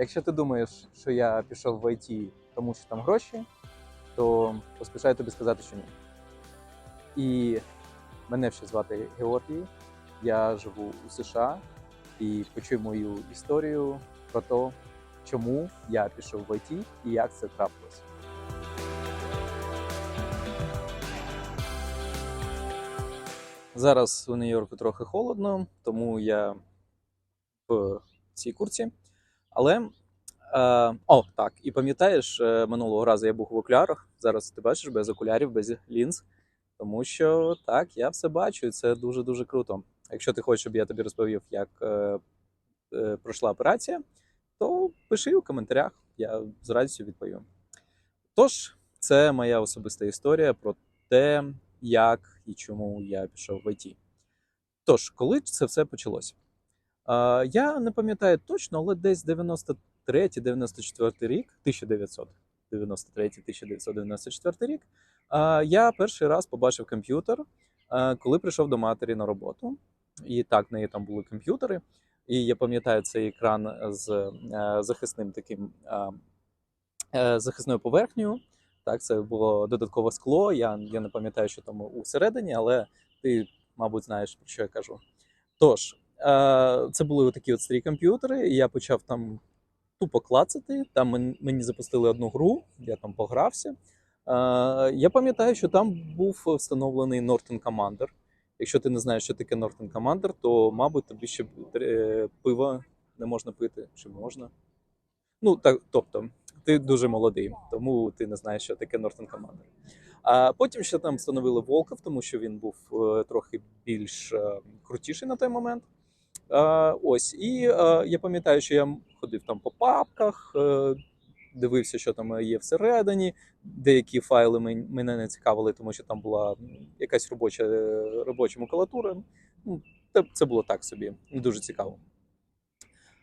Якщо ти думаєш, що я пішов в IT, тому що там гроші, то поспішаю тобі сказати, що ні. І мене ще звати Георгій. Я живу у США і почуй мою історію про те, чому я пішов в IT і як це трапилось. Зараз у Нью-Йорку трохи холодно, тому я в цій курці. Але е, о, так, і пам'ятаєш, е, минулого разу я був в окулярах. Зараз ти бачиш без окулярів, без лінз. Тому що так, я все бачу, і це дуже дуже круто. Якщо ти хочеш, щоб я тобі розповів, як е, е, пройшла операція, то пиши у коментарях, я з радістю відповім. Тож, це моя особиста історія про те, як і чому я пішов в IT. Тож, коли це все почалося? Я не пам'ятаю точно, але десь 93-94 рік, 1993-1994 рік, я перший раз побачив комп'ютер, коли прийшов до матері на роботу. І так, в неї там були комп'ютери. І я пам'ятаю цей екран з е, захисним таким е, захисною поверхнею. Так, це було додаткове скло. Я, я не пам'ятаю, що там усередині, але ти, мабуть, знаєш, про що я кажу. Тож, це були такі от старі комп'ютери, і я почав там тупо клацати. Там мені запустили одну гру, я там погрався. Е, я пам'ятаю, що там був встановлений Norton Commander. Якщо ти не знаєш, що таке Norton Commander, то, мабуть, тобі ще е, пива не можна пити, чи можна. Ну, так, тобто, ти дуже молодий, тому ти не знаєш, що таке Norton Commander. А потім ще там встановили Волков, тому що він був е, трохи більш е, крутіший на той момент. Е, ось, і е, я пам'ятаю, що я ходив там по папках, е, дивився, що там є всередині. Деякі файли мене не цікавили, тому що там була якась робоча, робоча макулатура. Ну, це, було так собі, не дуже цікаво.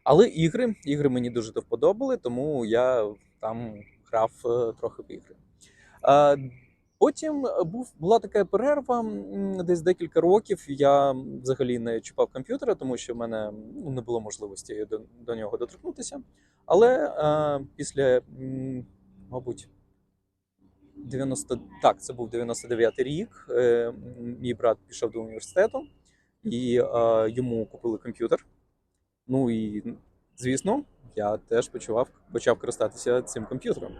Але ігри, ігри мені дуже до вподобали, тому я там грав трохи в ігри. Е, Потім був, була така перерва, десь декілька років. Я взагалі не чіпав комп'ютера, тому що в мене ну, не було можливості до, до нього доторкнутися. Але е, після, мабуть, 90, так, це був 99-й рік. Е, мій брат пішов до університету, і е, йому купили комп'ютер. Ну і звісно, я теж почав, почав користатися цим комп'ютером.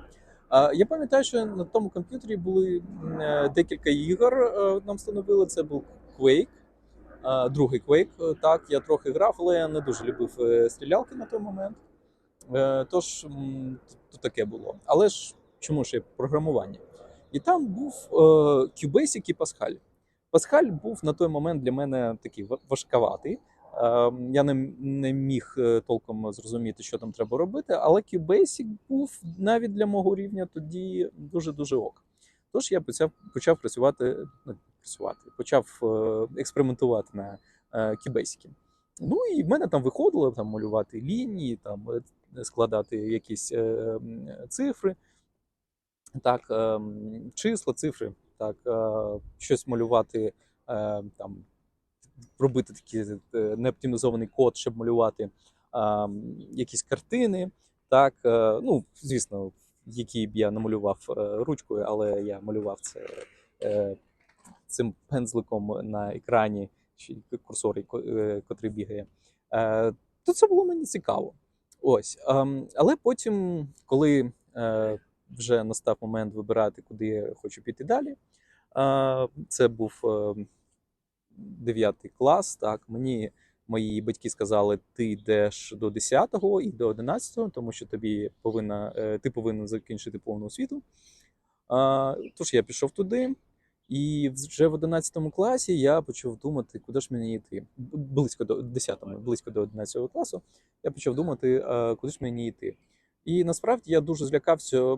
Я пам'ятаю, що на тому комп'ютері були е, декілька ігор. е, Нам встановили. Це був Quake, другий Quake. Е, Так, я трохи грав, але я не дуже любив стрілялки на той момент. Тож то таке було. Але ж чому ж є програмування? І там був QBasic і Pascal. Pascal був на той момент для мене такий ва- важкаватий. Е, Я не, не міг е, толком зрозуміти, що там треба робити, але QBasic був навіть для мого рівня тоді дуже-дуже ок. Тож я почав, почав працювати, ну, працювати, почав е, експериментувати на е, QBasic. Ну і в мене там виходило там, малювати лінії, там, е, складати якісь е, цифри, так, е, числа, цифри, так, е, щось малювати е, там робити такий е, неоптимізований код, щоб малювати а, якісь картини. Так, е, ну, звісно, які б я намалював е, ручкою, але я малював це цим пензликом на екрані, чи курсор, котрий бігає. То це було мені цікаво. Ось. ем, Але потім, коли вже настав момент вибирати, куди я хочу піти далі, це був е, 9 клас. Так, мені мої батьки сказали, ти йдеш до 10-го і до 11-го, тому що тобі повинна, е, ти повинен закінчити повну освіту. А, Тож я пішов туди, і вже в 11 класі я почав думати, куди ж мені йти. Близько до 10-му, близько до 11 класу, я почав думати, куди ж мені йти. І насправді я дуже злякався,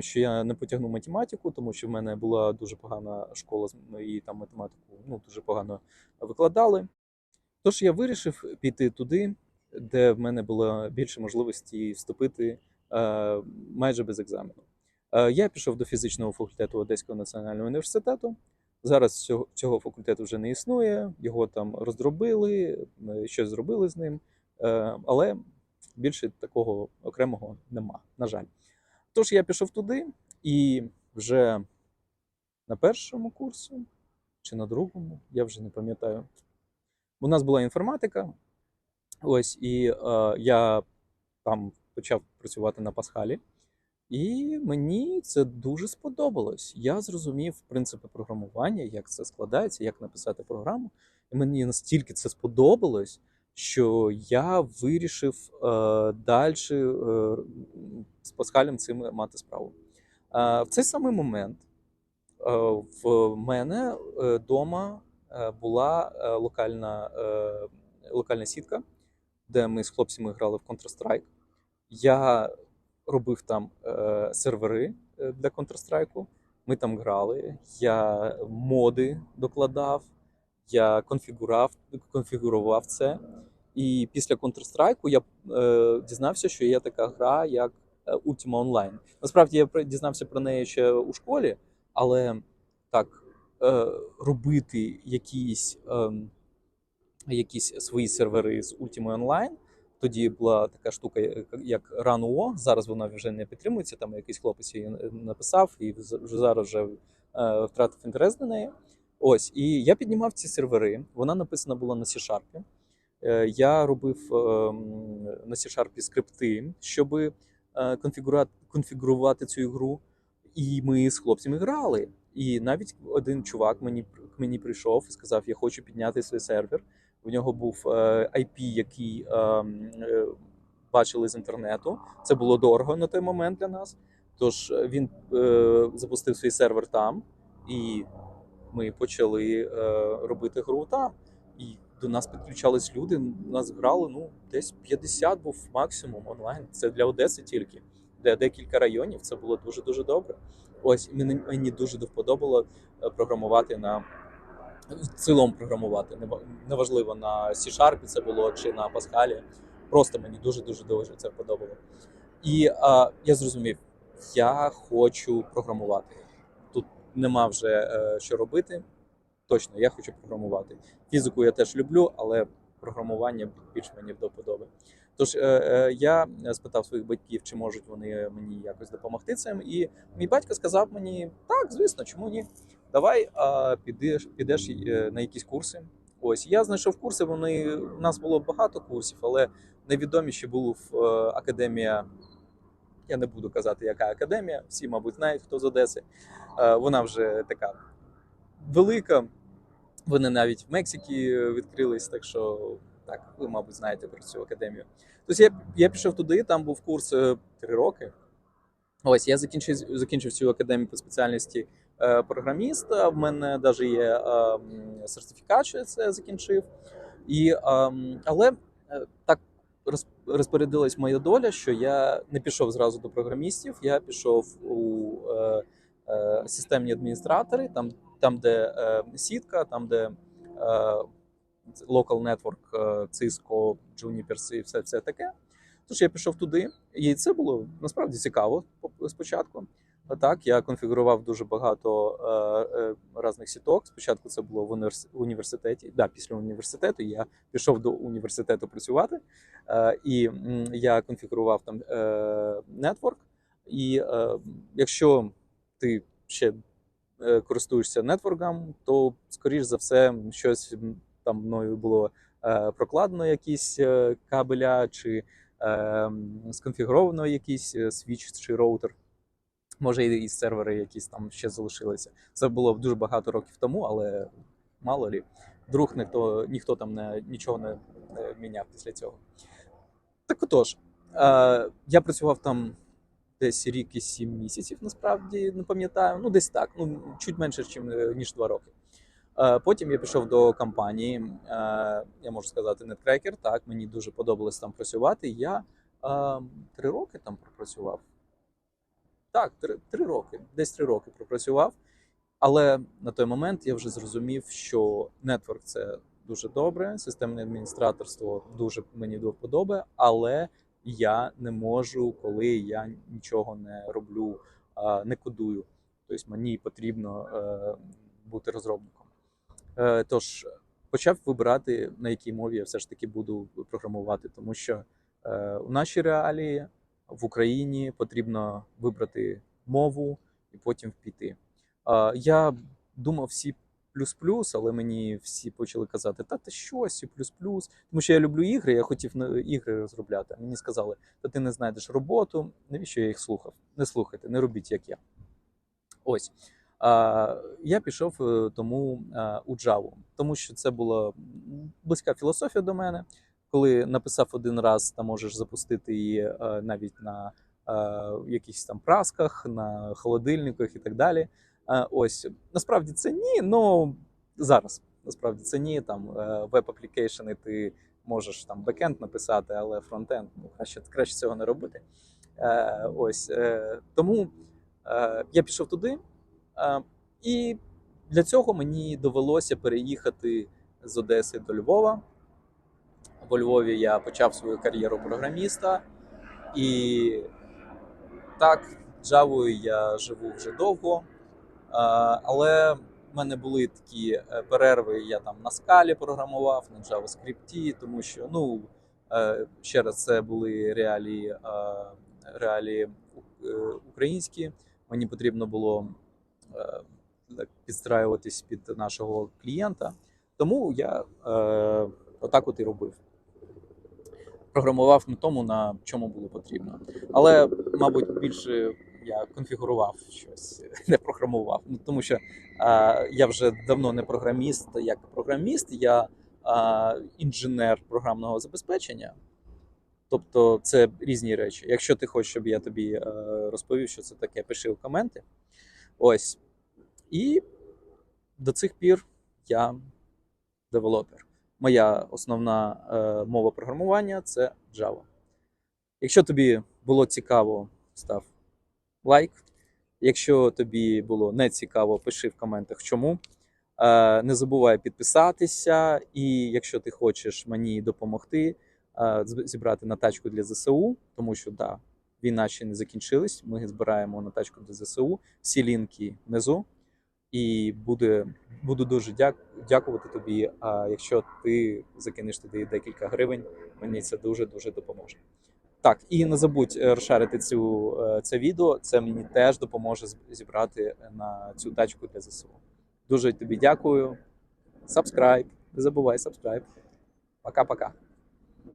що я не потягну математику, тому що в мене була дуже погана школа і там математику ну, дуже погано викладали. Тож я вирішив піти туди, де в мене було більше можливості вступити е, майже без екзамену. Е, я пішов до фізичного факультету Одеського національного університету. Зараз цього, цього факультету вже не існує, його там роздробили, е, щось зробили з ним. Але Більше такого окремого нема, на жаль. Тож я пішов туди, і вже на першому курсі чи на другому, я вже не пам'ятаю. У нас була інформатика. Ось, і е, я там почав працювати на Пасхалі. І мені це дуже сподобалось. Я зрозумів принципи програмування, як це складається, як написати програму. І мені настільки це сподобалось, що я вирішив е, далі е, з Пасхалем цим мати справу. Е, в цей самий момент е, в мене вдома була е, локальна, е, локальна сітка, де ми з хлопцями грали в Counter-Strike. Я робив там е, сервери е, для Counter-Strike. Ми там грали. Я моди докладав, я конфігурував це. І після Counter-Strike я е, дізнався, що є така гра, як е, Ultima Online. Насправді я дізнався про неї ще у школі, але так е, робити якісь, е, якісь свої сервери з Ultima Online. Тоді була така штука, е, як RANO. Зараз вона вже не підтримується. Там якийсь хлопець її написав і вже зараз вже е, втратив інтерес до неї. Ось, і я піднімав ці сервери. Вона написана була на C-Sharp. Е, Я робив ем, на C-Sharp скрипти, щоб конфігурувати, конфігурувати цю ігру. І ми з хлопцями грали. І навіть один чувак мені, мені прийшов і сказав: Я хочу підняти свій сервер. В нього був е, IP, який ем, е, бачили з інтернету. Це було дорого на той момент для нас. Тож е, він е, запустив свій сервер там, і ми почали е, робити гру там. І до нас підключались люди. Нас грали ну десь 50 був максимум онлайн. Це для Одеси тільки. Для декілька районів це було дуже дуже добре. Ось мені, мені дуже до вподобало е, програмувати на в цілому програмувати. Нева- Неважливо на C-Sharp це було чи на Pascal. Просто мені дуже дуже дуже це подобало. І а, я зрозумів, я хочу програмувати. Нема вже е, що робити. Точно, я хочу програмувати. Фізику я теж люблю, але програмування більш мені до вподоби. Тож е, е, я спитав своїх батьків, чи можуть вони мені якось допомогти цим. І мій батько сказав мені: так, звісно, чому ні? Давай а, підеш, підеш на якісь курси. Ось я знайшов курси. Вони у нас було багато курсів, але найвідоміші був академія. Я не буду казати, яка академія. Всі, мабуть, знають, хто з Одеси. Е, вона вже така велика. Вони навіть в Мексиці відкрились, так що так, ви, мабуть, знаєте про цю академію. Тобто я, я пішов туди, там був курс е, три роки. Ось я закінчив, закінчив цю академію по спеціальності е, програміста. В мене навіть є е, сертифікат, що я це закінчив. І, е, але е, так розпорядилась моя доля, що я не пішов зразу до програмістів, я пішов у е, е, системні адміністратори, там, там де е, сітка, там, де е, local network, е, Cisco, Juniper і все, все таке. Тож я пішов туди, і це було насправді цікаво спочатку. Так, я конфігурував дуже багато е, е, різних сіток. Спочатку це було в універс- університеті. Да, після університету я пішов до університету працювати, е, і я конфігурував там е, нетворк. І е, якщо ти ще е, користуєшся нетворком, то скоріш за все щось там мною було е, прокладено, якісь е, кабеля чи е, сконфігуровано якийсь е, свіч чи роутер. Може, і сервери якісь там ще залишилися. Це було дуже багато років тому, але мало лі. Вдруг ніхто, ніхто там не, нічого не, не міняв після цього. Так отож, е, я працював там десь рік і сім місяців, насправді не пам'ятаю. Ну, десь так, ну чуть менше, е, ніж два роки. Е, Потім я пішов до компанії, е, я можу сказати, Netcracker. Так, мені дуже подобалось там працювати. Я е, три роки там пропрацював. Так, три, три роки, десь три роки пропрацював. Але на той момент я вже зрозумів, що нетворк це дуже добре, системне адміністраторство дуже мені до але я не можу, коли я нічого не роблю, не кодую. Тобто мені потрібно е, бути розробником. Е, Тож почав вибирати, на якій мові я все ж таки буду програмувати, тому що е, у наші реалії в Україні потрібно вибрати мову і потім піти. Я думав всі плюс-плюс, але мені всі почали казати: та ти що, сі плюс-плюс? Тому що я люблю ігри, я хотів ігри розробляти. Мені сказали, та ти не знайдеш роботу. Навіщо я їх слухав? Не слухайте, не робіть як я. Ось. Я пішов е, тому е, у Java, тому що це була близька філософія до мене. Коли написав один раз, та можеш запустити її е, навіть на е, якихось там прасках, на холодильниках і так далі. Е, ось насправді це ні, ну зараз насправді це ні. Там веб-аплікейшени ти можеш там бекенд написати, але фронтенд ну, краще, краще цього не робити. Ось тому я пішов туди, і для цього мені довелося переїхати з Одеси до Львова. Во Львові я почав свою кар'єру програміста, і так, Джавою я живу вже довго. Але в мене були такі е, перерви. Я там на скалі програмував, на JavaScript, тому що ну е, ще раз це були реалії, е, реалії українські. Мені потрібно було підстраюватись під нашого клієнта. Тому я отак от і робив. Програмував на тому, на чому було потрібно. Але, мабуть, більше я конфігурував щось, не програмував. Ну, тому що а, я вже давно не програміст як програміст, я а, інженер програмного забезпечення. Тобто це різні речі. Якщо ти хочеш, щоб я тобі е, розповів, що це таке, пиши в коменти. Ось. І до цих пір я девелопер. Моя основна е, мова програмування це Java. Якщо тобі було цікаво, став лайк. Якщо тобі було не цікаво, пиши в коментах чому. Е, не забувай підписатися, і якщо ти хочеш мені допомогти е, зібрати на тачку для ЗСУ, тому що да, війна ще не закінчилась. Ми збираємо на тачку для ЗСУ. Всі лінки внизу. І буде, буду дуже дяк, дякувати тобі. А якщо ти закинеш туди декілька гривень, мені це дуже дуже допоможе. Так, і не забудь е, розшарити цю, е, це відео. Це мені теж допоможе зібрати на цю тачку для ЗСУ. Дуже тобі дякую. Subscribe. Не забувай subscribe. Пока-пока.